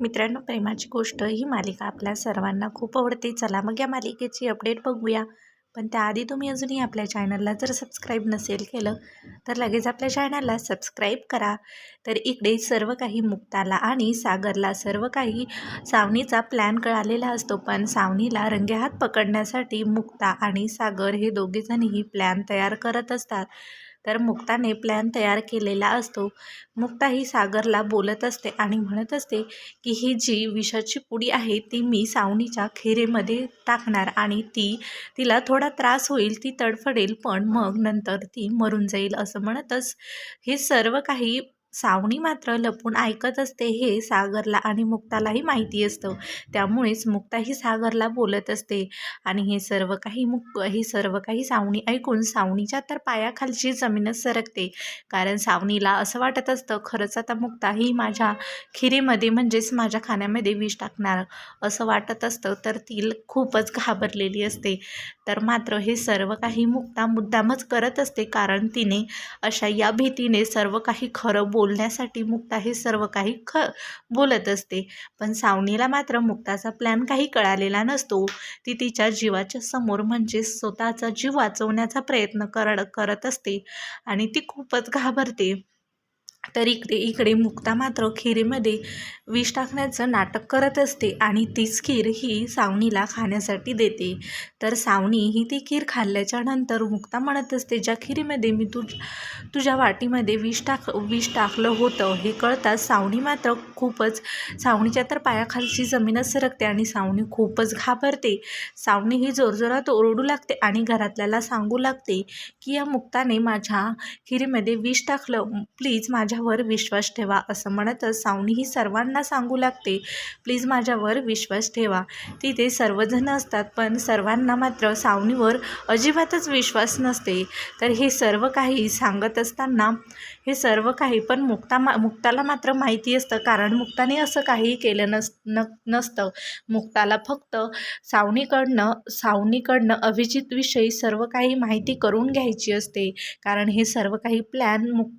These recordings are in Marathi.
मित्रांनो प्रेमाची गोष्ट ही मालिका आपल्या सर्वांना खूप आवडते. चला मग या मालिकेची अपडेट बघूया. पण त्याआधी तुम्ही अजूनही आपल्या चॅनलला जर सबस्क्राईब नसेल केलं तर लगेच आपल्या चॅनलला सबस्क्राईब करा. तर इकडे सर्व काही मुक्ताला आणि सागरला सर्व काही सावनीचा प्लॅन कळालेला असतो. पण सावनीला रंगेहात पकडण्यासाठी मुक्ता आणि सागर हे दोघेजणही प्लॅन तयार करत असतात. तर मुक्ताने प्लॅन तयार केलेला असतो. मुक्ता ही सागरला बोलत असते आणि म्हणत असते की ही जी विषाची पुडी आहे ती मी सावणीच्या खेरेमध्ये टाकणार आणि ती तिला थोडा त्रास होईल ती तडफडेल पण मग नंतर ती मरून जाईल असं म्हणतच हे सर्व काही सावणी मात्र लपून ऐकत असते हे सागरला आणि मुक्तालाही माहिती असतं. त्यामुळेच मुक्ताही सागरला बोलत असते. आणि हे सर्व काही मुक हे सर्व काही सावणी ऐकून सावणीच्या तर पायाखालची जमीनच सरकते. कारण सावणीला असं वाटत असतं खरंच आता मुक्ता ही माझ्या खिरीमध्ये म्हणजेच माझ्या खाण्यामध्ये विष टाकणार. असं वाटत असतं तर ती खूपच घाबरलेली असते. तर मात्र हे सर्व काही मुक्ता मुद्दामच करत असते कारण तिने अशा या भीतीने सर्व काही खरं बोलण्यासाठी मुक्ता हे सर्व काही ख बोलत असते. पण सावनीला मात्र मुक्ताचा प्लॅन काही कळालेला नसतो. ती तिच्या जीवाच्या समोर म्हणजे स्वतःचा जीव वाचवण्याचा प्रयत्न कर करत असते आणि ती खूपच घाबरते. तर इकडे इकडे मुक्ता मात्र खिरीमध्ये विष टाकण्याचं नाटक करत असते आणि तीच खीर ही सावनीला खाण्यासाठी देते. तर सावनी ही ती खीर खाल्ल्याच्या नंतर मुक्ता म्हणत असते ज्या खिरीमध्ये मी तुझ तुझ्या वाटीमध्ये विष टाक विष टाकलं होतं हे कळताच सावनी मात्र खूपच सावनीच्या तर पायाखालची जमीनच सरकते आणि सावनी खूपच घाबरते. सावनी ही जोरजोरात ओरडू लागते आणि घरातल्याला सांगू लागते की या मुक्ताने माझ्या खिरीमध्ये विष टाकलं. प्लीज माझ्या माझ्यावर विश्वास ठेवा असं म्हणतच सावनी ही सर्वांना सांगू लागते. प्लीज माझ्यावर विश्वास ठेवा. तिथे सर्वजण असतात पण सर्वांना मात्र सावनीवर अजिबातच विश्वास नसते. तर हे सर्व काही सांगत असताना हे सर्व काही पण मुक्ता मा मुक्ताला मात्र माहिती असतं कारण मुक्ताने असं काही केलं नस न नसतं. मुक्ताला फक्त सावनीकडनं सावनीकडनं अभिजितविषयी सर्व काही माहिती करून घ्यायची असते. कारण हे सर्व काही प्लॅन मुक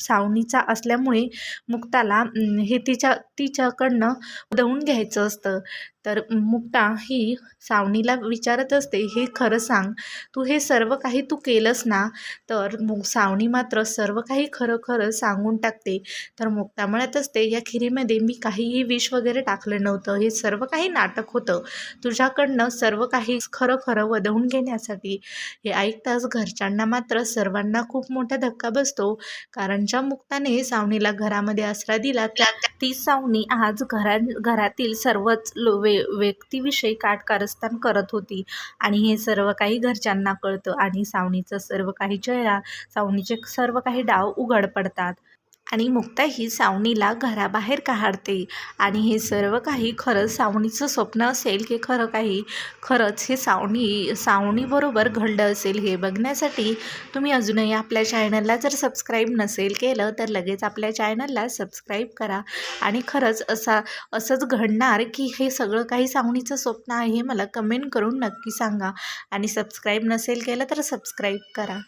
सावनीचा असल्यामुळे मुक्ताला हे तिच्या तिच्याकडनं उदवून घ्यायचं असतं. तर मुक्ता ही सावनीला विचारत असते हे खरं सांग तू हे सर्व काही तू केलंस ना? तर मु सावनी मात्र सर्व काही खरं खरं सांगून टाकते. तर मुक्ता म्हणत असते या खिरीमध्ये मी काहीही विष वगैरे टाकलं नव्हतं हे सर्व काही नाटक होतं. तुझ्याकडनं सर्व काही खरं खरं वदवून घेण्यासाठी. हे ऐकताच घरच्यांना मात्र सर्वांना खूप मोठा धक्का बसतो. कारण ज्या मुक्ताने सावनीला घरामध्ये आसरा दिला त्या ती सावनी आज घरा घरातील सर्वच लो वे व्यक्तीविषयी काटकारस्थान करत होती. आणि हे सर्व काही घरच्यांना कळतं. आणि सावनीचं सर्व काही जया सावनीचे सर्व काही डाव उघड पडतात आणि मुक्ता ही सावनीला घराबाहेर काढते. आणि हे सर्व काही खरंच सावनीचं स्वप्न असेल की खरं काही? खरंच हे सावनी सावनीबरोबर घडलं असेल हे बघण्यासाठी तुम्ही अजूनही आपल्या चॅनलला जर सबस्क्राईब नसेल केलं तर लगेच आपल्या चॅनलला सबस्क्राईब करा. आणि खरंच असा असंच घडणार की हे सगळं काही सावनीचं स्वप्न आहे हे मला कमेंट करून नक्की सांगा. आणि सबस्क्राईब नसेल केलं तर सबस्क्राईब करा.